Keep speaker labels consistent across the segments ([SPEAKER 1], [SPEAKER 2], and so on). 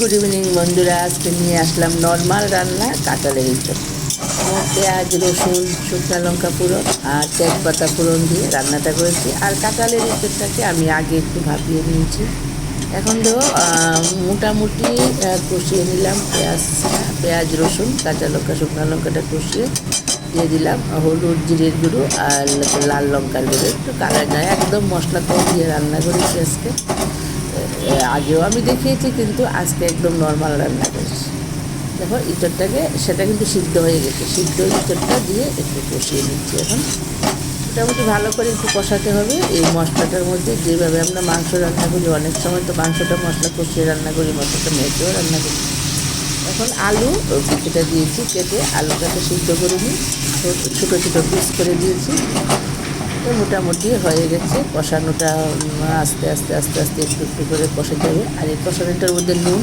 [SPEAKER 1] Good evening বন্ধুরা। আজকে নিয়ে আসলাম নর্মাল রান্না কাঁঠালের ইঁচড় পেঁয়াজ, রসুন, শুকনো লঙ্কা পুরো আর তেজপাতা ফোড়ন দিয়ে রান্নাটা করেছি। আর কাঁঠালের ইঁচড়টাকে আমি আগে একটু ভাপিয়ে নিয়েছি। এখন তো মোটামুটি কষিয়ে নিলাম পেঁয়াজ পেঁয়াজ, রসুন, কাঁচা লঙ্কা, শুকনো লঙ্কাটা কষিয়ে দিয়ে দিলাম। হলুদ, জিরের গুঁড়ো আর লাল লঙ্কার গুঁড়ো। একটু কালার নয় একদম মশলা কম দিয়ে রান্না করেছি আজকে। আগেও আমি দেখিয়েছি, কিন্তু আজকে একদম নর্মাল রান্না করেছি। দেখো, ইঁচড়টাকে, সেটা কিন্তু সিদ্ধ হয়ে গেছে। সিদ্ধ ইঁচড়টা দিয়ে একটু কষিয়ে নিচ্ছি এখন। মোটামুটি ভালো করে একটু কষাতে হবে। এই মশলাটার মধ্যে যেভাবে আমরা মাংস রান্না করি, অনেক সময় তো মাংসটা মশলা কষিয়ে রান্না করি, মশলাটা মেখেও রান্না করি। এখন আলু কিছুটা দিয়েছি, কেটে আলুটাকে সিদ্ধ করে নিই। ছোটো ছোটো পিস করে দিয়েছি। তো মোটামুটি হয়ে গেছে। কষানোটা আস্তে আস্তে আস্তে আস্তে একটু একটু করে কষে যাবে আর এই কষানোটার মধ্যে নুন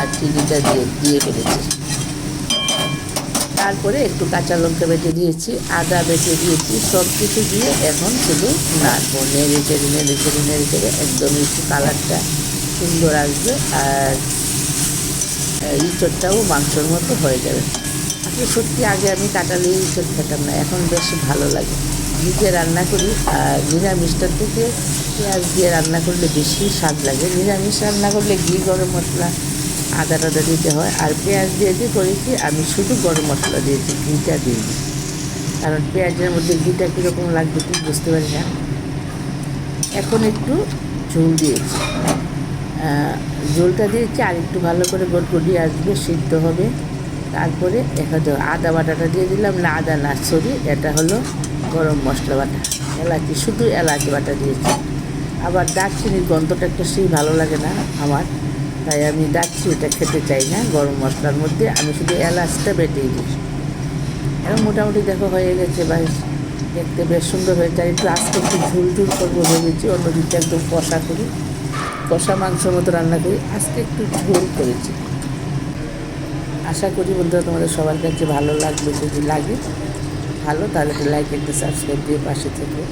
[SPEAKER 1] আর চিনিটা দিয়ে দিয়ে ফেলেছি। তারপরে একটু কাঁচা লঙ্কা বেটে দিয়েছি, আদা বেটে দিয়েছি সব কিছু দিয়ে এখন শুধু নাড়বো, নেড়ে চেড়ে নেড়ে চেড়ে নেড়ে চেড়ে একদম একটু কালারটা সুন্দর আসবে আর ইঁচড়টাও মাংসর মতো হয়ে যাবে। আসলে সত্যি আগে আমি কাটালে ইঁচড় খেতাম না, এখন বেশ ভালো লাগে। নিজে রান্না করি, আর নিরামিষটার থেকে পেঁয়াজ দিয়ে রান্না করলে বেশি স্বাদ লাগে। নিরামিষ রান্না করলে ঘি, গরম মশলা, আদা টাদা দিতে হয়। আর পেঁয়াজ দিয়ে যে করেছি, আমি শুধু গরম মশলা দিয়েছি, ঘিটা দিইনি। কারণ পেঁয়াজের মধ্যে ঘিটা কীরকম লাগবে ঠিক বুঝতে পারি না। এখন একটু ঝোল দিয়েছি। ঝোলটা দিয়েছি, আর একটু ভালো করে গড়গড়িয়ে আসবে, সিদ্ধ হবে। তারপরে এখানে আদা বাটাটা দিয়ে দিলাম, না আদা না, সরি, এটা হলো গরম মশলা বাটা, এলাচি, শুধু এলাচি বাটা দিয়েছি। আবার দারচিনির গন্ধটা একটু সেই ভালো লাগে না আমার, তাই আমি দারচিনিটা খেতে চাই না গরম মশলার মধ্যে, আমি শুধু এলাচটা বেটেই দিই। এখন মোটামুটি দেখো হয়ে গেছে বেশ দেখতে বেশ সুন্দর হয়েছে, আর একটু আস্তে একটু ঝুল ঝুল করব ভেবেছি অন্য দিকটা একদম কষা করি, কষা মাংসের মতো রান্না করি, আজকে একটু ঝোল করেছি। আশা করি বন্ধুরা তোমাদের সবার কাছে ভালো লাগবে, যদি লাগে ভালো, তাহলে একটা লাইক একটা সাবস্ক্রাইব দিয়ে পাশে থেকে।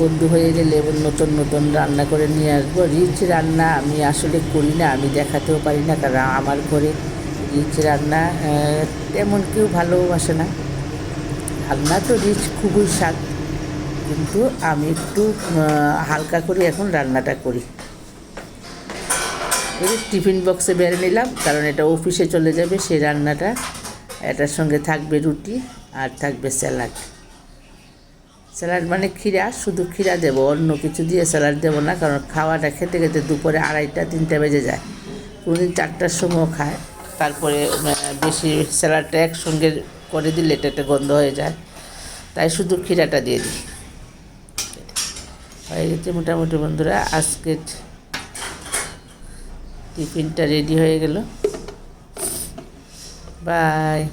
[SPEAKER 1] বন্ধু হয়ে গেলে এবার নতুন নতুন রান্না করে নিয়ে আসব। রিচ রান্না আমি আসলে করি না, আমি দেখাতেও পারি না, কারণ আমার ঘরে রিচ রান্না তেমন কেউ ভালোবাসে না। রান্না তো রিচ খুবই স্বাদ, কিন্তু আমি একটু হালকা করে এখন রান্নাটা করি। টিফিন বক্সে বেড়ে নিলাম, কারণ এটা অফিসে চলে যাবে সেই রান্নাটা। এটার সঙ্গে থাকবে রুটি আর থাকবে স্যালাড। স্যালাড মানে ক্ষীরা, শুধু ক্ষীরা দেবো, অন্য কিছু দিয়ে স্যালাড দেবো না, কারণ খাওয়াটা খেতে খেতে দুপুরে আড়াইটা, তিনটা বেজে যায়। কোনোদিন চারটার সময়ও খায়, তারপরে বেশি স্যালাডটা একসঙ্গে করে দিলে এটা একটা গন্ধ হয়ে যায়, তাই শুধু ক্ষীরাটা দিয়ে দিই। হয়ে গেছে মোটামুটি বন্ধুরা, আজকের টিফিনটা রেডি হয়ে গেল। ബായ്